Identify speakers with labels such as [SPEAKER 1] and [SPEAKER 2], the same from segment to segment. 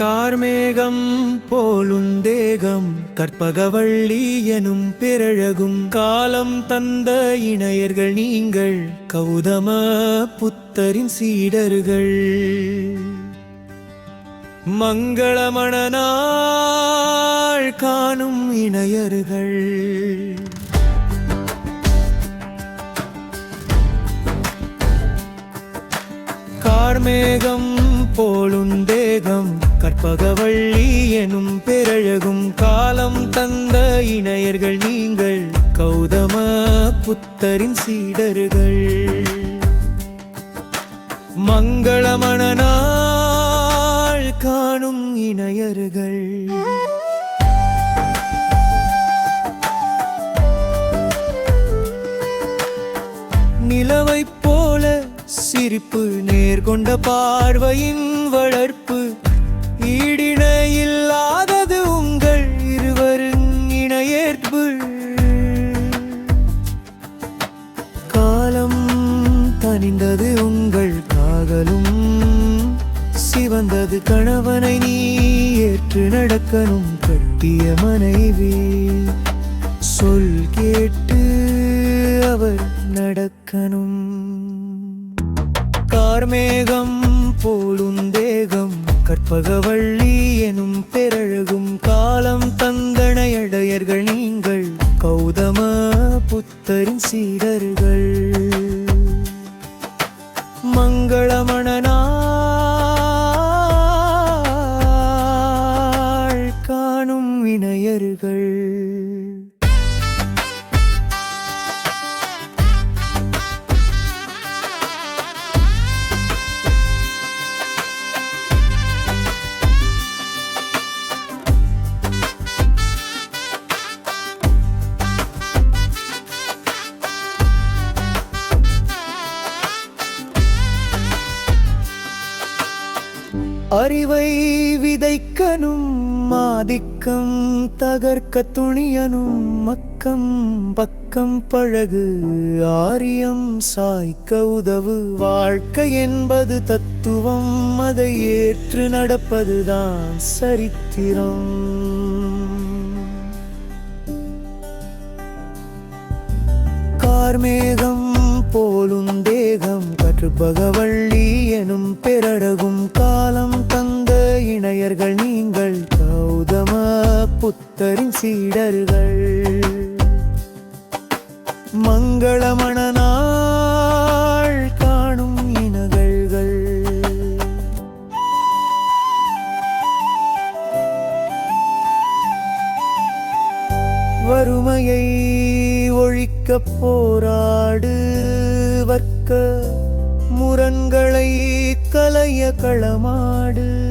[SPEAKER 1] கார்மேகம் போலுந்தேகம் கற்பகவள்ளி எனும் பிறழகும் காலம் தந்த இணையர்கள் நீங்கள் கௌதம புத்தரின் சீடர்கள். மங்களமணநாள் காணும் இணையர்கள். கார்மேகம் போலுந்தேகம் கற்பகவள்ளி எனும் பேரழகும் காலம் தந்த இணையர்கள் நீங்கள் கௌதம புத்தரின் சீடர்கள். மங்களமணநாள் காணும் இணையர்கள். நிலவைப் போல சிரிப்பு நேர்கொண்ட பார்வையின் வளர்ப்பு ஈடிணையில்லாதது உங்கள் இருவரும் இணையேற்பு. காலம் தனிந்தது உங்கள் காதலும் சிவந்தது கணவனை நீ ஏற்று நடக்கணும் கட்டிய மனைவி. சொல் கேட்டு அவர் நடக்கணும். கார்மேகம் போலும் தேகம் கற்பகவள்ளி எனும் பெரழகும் காலம் தந்தனையடையர்கள் நீங்கள் கௌதம புத்தரின் சீடர்கள். மங்களமணன அறிவை விதைக்கனும் ஆதிக்கம் தகர்க்க துணியனும் மக்கம் பக்கம் பழகு ஆரியம் சாய்க்க உதவு. வாழ்க்கை என்பது தத்துவம் அதை ஏற்று நடப்பதுதான் சரித்திரம். கார்மேகம் போலும் தேகம் கற்றுப்பகவள்ளி எனும் பெரடகும் காலம் சீடர்கள். மங்களமணநாள் காணும் இனகள்கள் வறுமையை ஒழிக்க போராடு வர்க்க முரண்களை கலைய களமாடு.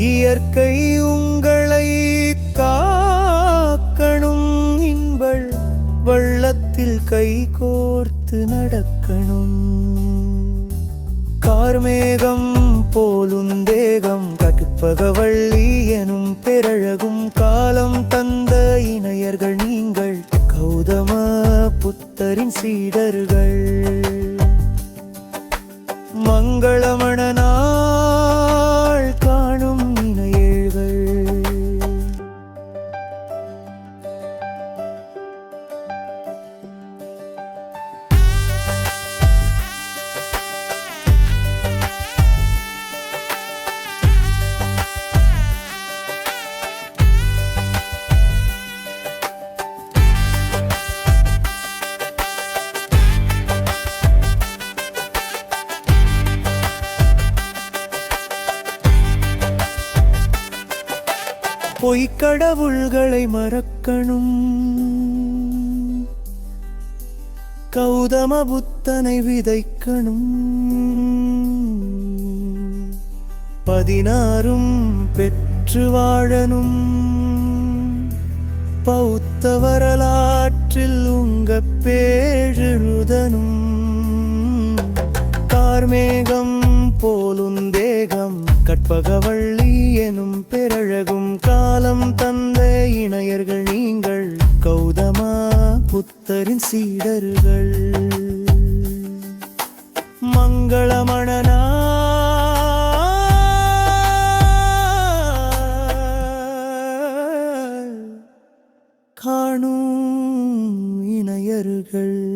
[SPEAKER 1] இயற்கை உங்களை காக்கணும் இன்பள் வள்ளத்தில் கை கோர்த்து நடக்கணும். கார்மேகம் போலும் தேகம் கட்டுப்பகவள்ளி எனும் பெரழகும் காலம் தந்த இணையர்கள் நீங்கள் கௌதம புத்தரின் சீடர்கள். மங்களமணநாள் பொய்க்கடவுள்களை மறக்கணும். கௌதம புத்தனை விதைக்கணும். பதினாறும் பெற்று வாழணும். பௌத்த வரலாற்றில் உங்க பேழுதனும் கார்மேகம் போலும் தேகம் கற்பகவள்ளி எனும் பெரழகும் இணையர்கள் நீங்கள் கௌதமா புத்தரின் சீடர்கள். மங்களமணனா. காணும் இணையர்கள்.